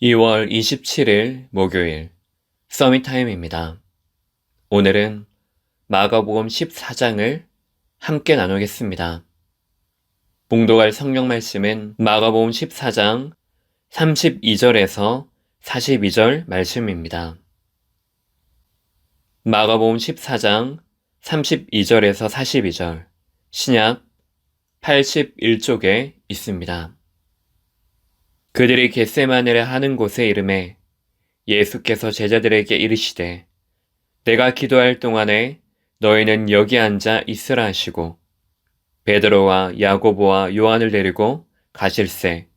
2월 27일 목요일 서밋타임입니다. 오늘은 마가복음 14장을 함께 나누겠습니다. 봉독할 성경 말씀은 마가복음 14장 32절에서 42절 말씀입니다. 마가복음 14장 32절에서 42절 신약 81쪽에 있습니다. 그들이 겟세마네를 하는 곳에 이름에 예수께서 제자들에게 이르시되 내가 기도할 동안에 너희는 여기 앉아 있으라 하시고 베드로와 야고보와 요한을 데리고 가실새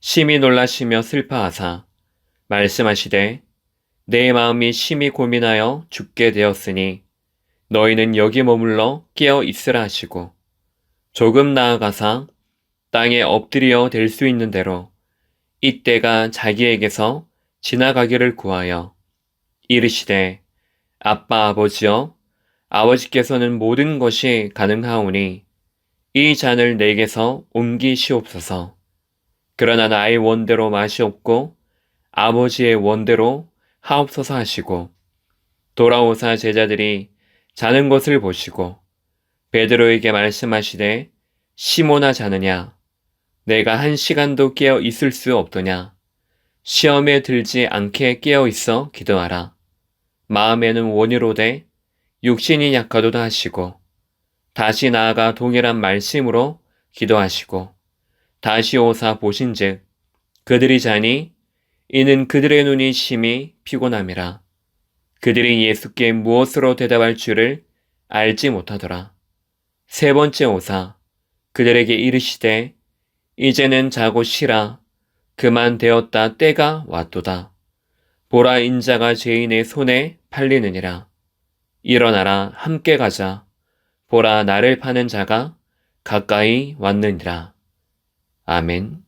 심히 놀라시며 슬퍼하사 말씀하시되 내 마음이 심히 고민하여 죽게 되었으니 너희는 여기 머물러 깨어 있으라 하시고 조금 나아가사 땅에 엎드려 될 수 있는 대로 이때가 자기에게서 지나가기를 구하여 이르시되 아빠 아버지여 아버지께서는 모든 것이 가능하오니 이 잔을 내게서 옮기시옵소서. 그러나 나의 원대로 마시옵고 아버지의 원대로 하옵소서 하시고 돌아오사 제자들이 자는 것을 보시고 베드로에게 말씀하시되 시모나 자느냐 내가 한 시간도 깨어 있을 수 없더냐? 시험에 들지 않게 깨어 있어 기도하라. 마음에는 원이로되 육신이 약하도다 하시고 다시 나아가 동일한 말씀으로 기도하시고 다시 오사 보신즉 그들이 자니 이는 그들의 눈이 심히 피곤함이라. 그들이 예수께 무엇으로 대답할 줄을 알지 못하더라. 세 번째 오사 그들에게 이르시되 이제는 자고 쉬라. 그만 되었다 때가 왔도다. 보라 인자가 죄인의 손에 팔리느니라. 일어나라 함께 가자. 보라 나를 파는 자가 가까이 왔느니라. 아멘.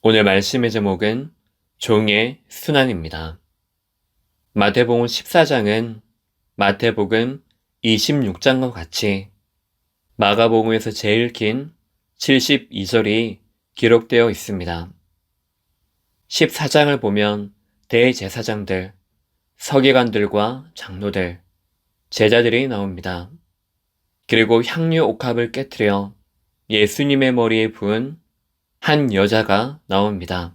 오늘 말씀의 제목은 종의 순환입니다. 마태복음 14장은 마태복음 26장과 같이 마가복음에서 제일 긴 72절이 기록되어 있습니다. 14장을 보면 대제사장들, 서기관들과 장로들, 제자들이 나옵니다. 그리고 향유 옥합을 깨뜨려 예수님의 머리에 부은 한 여자가 나옵니다.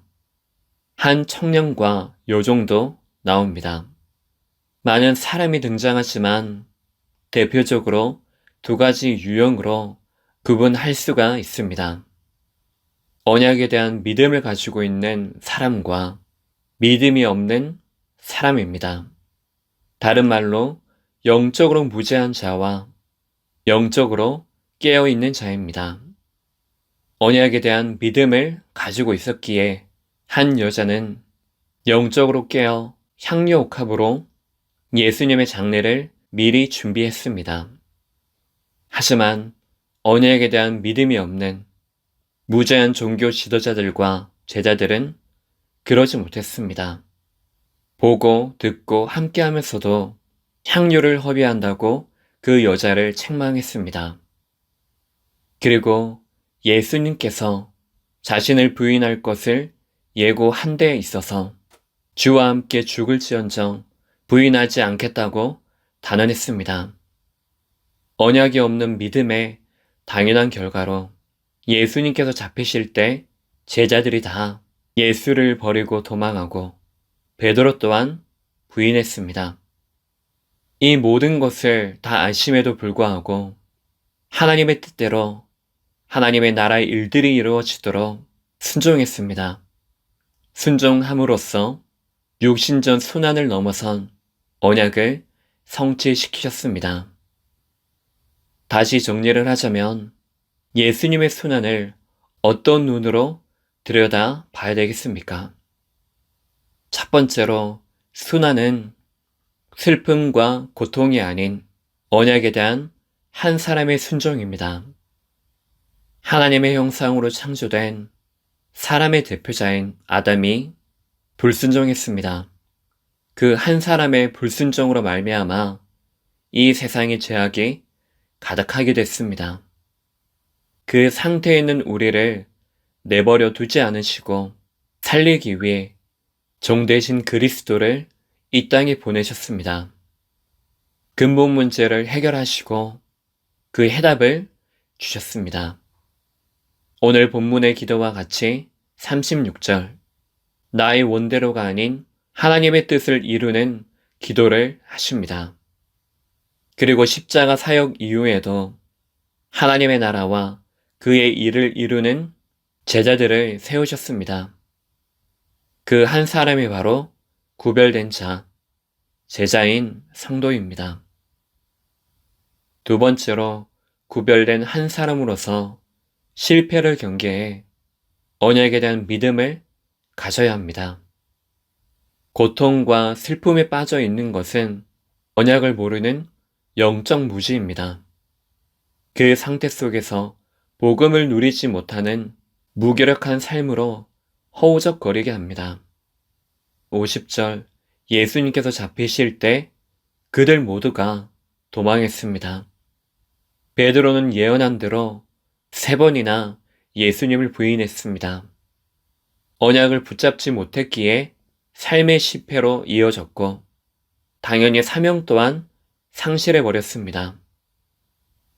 한 청년과 요정도 나옵니다. 많은 사람이 등장하지만 대표적으로 두 가지 유형으로 구분할 수가 있습니다. 언약에 대한 믿음을 가지고 있는 사람과 믿음이 없는 사람입니다. 다른 말로 영적으로 무죄한 자와 영적으로 깨어있는 자입니다. 언약에 대한 믿음을 가지고 있었기에 한 여자는 영적으로 깨어 향유 옥합으로 예수님의 장례를 미리 준비했습니다. 하지만 언약에 대한 믿음이 없는 무죄한 종교 지도자들과 제자들은 그러지 못했습니다. 보고 듣고 함께 하면서도 향유를 허비한다고 그 여자를 책망했습니다. 그리고 예수님께서 자신을 부인할 것을 예고한 데 있어서 주와 함께 죽을지언정 부인하지 않겠다고 단언했습니다. 언약이 없는 믿음의 당연한 결과로 예수님께서 잡히실 때 제자들이 다 예수를 버리고 도망하고 베드로 또한 부인했습니다. 이 모든 것을 다 아심에도 불구하고 하나님의 뜻대로 하나님의 나라의 일들이 이루어지도록 순종했습니다. 순종함으로써 육신전 순환을 넘어선 언약을 성취시키셨습니다. 다시 정리를 하자면 예수님의 순환을 어떤 눈으로 들여다 봐야 되겠습니까? 첫 번째로 순환은 슬픔과 고통이 아닌 언약에 대한 한 사람의 순종입니다. 하나님의 형상으로 창조된 사람의 대표자인 아담이 불순종했습니다. 그 한 사람의 불순종으로 말미암아 이 세상의 죄악이 가득하게 됐습니다. 그 상태에 있는 우리를 내버려 두지 않으시고 살리기 위해 종 대신 그리스도를 이 땅에 보내셨습니다. 근본 문제를 해결하시고 그 해답을 주셨습니다. 오늘 본문의 기도와 같이 36절, 나의 원대로가 아닌 하나님의 뜻을 이루는 기도를 하십니다. 그리고 십자가 사역 이후에도 하나님의 나라와 그의 일을 이루는 제자들을 세우셨습니다. 그 한 사람이 바로 구별된 자, 제자인 성도입니다. 두 번째로 구별된 한 사람으로서 실패를 경계해 언약에 대한 믿음을 가져야 합니다. 고통과 슬픔에 빠져 있는 것은 언약을 모르는 영적 무지입니다. 그 상태 속에서 복음을 누리지 못하는 무기력한 삶으로 허우적거리게 합니다. 50절 예수님께서 잡히실 때 그들 모두가 도망했습니다. 베드로는 예언한 대로 세 번이나 예수님을 부인했습니다. 언약을 붙잡지 못했기에 삶의 실패로 이어졌고 당연히 사명 또한 상실해 버렸습니다.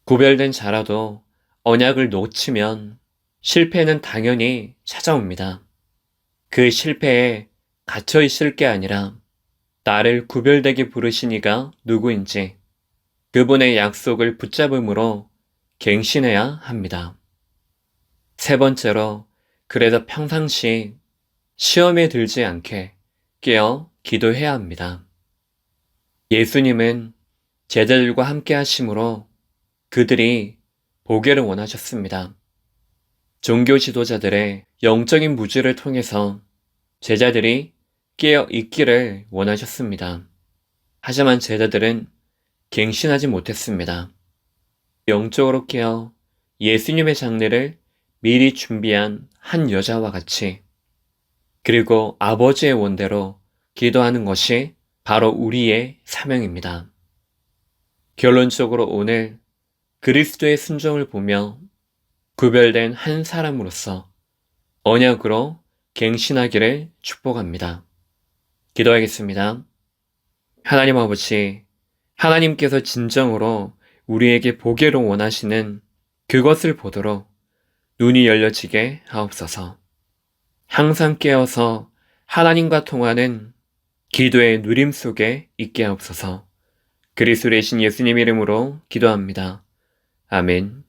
구별된 자라도 언약을 놓치면 실패는 당연히 찾아옵니다. 그 실패에 갇혀 있을 게 아니라 나를 구별되게 부르시니가 누구인지 그분의 약속을 붙잡음으로 갱신해야 합니다. 세 번째로 그래도 평상시 시험에 들지 않게 깨어 기도해야 합니다. 예수님은 제자들과 함께 하심으로 그들이 보게를 원하셨습니다. 종교 지도자들의 영적인 무지를 통해서 제자들이 깨어 있기를 원하셨습니다. 하지만 제자들은 갱신하지 못했습니다. 영적으로 깨어 예수님의 장례를 미리 준비한 한 여자와 같이 그리고 아버지의 원대로 기도하는 것이 바로 우리의 사명입니다. 결론적으로 오늘 그리스도의 순종을 보며 구별된 한 사람으로서 언약으로 갱신하기를 축복합니다. 기도하겠습니다. 하나님 아버지, 하나님께서 진정으로 우리에게 보기를 원하시는 그것을 보도록 눈이 열려지게 하옵소서. 항상 깨어서 하나님과 통하는 기도의 누림 속에 있게 하옵소서. 그리스도의 신 예수님 이름으로 기도합니다. 아멘.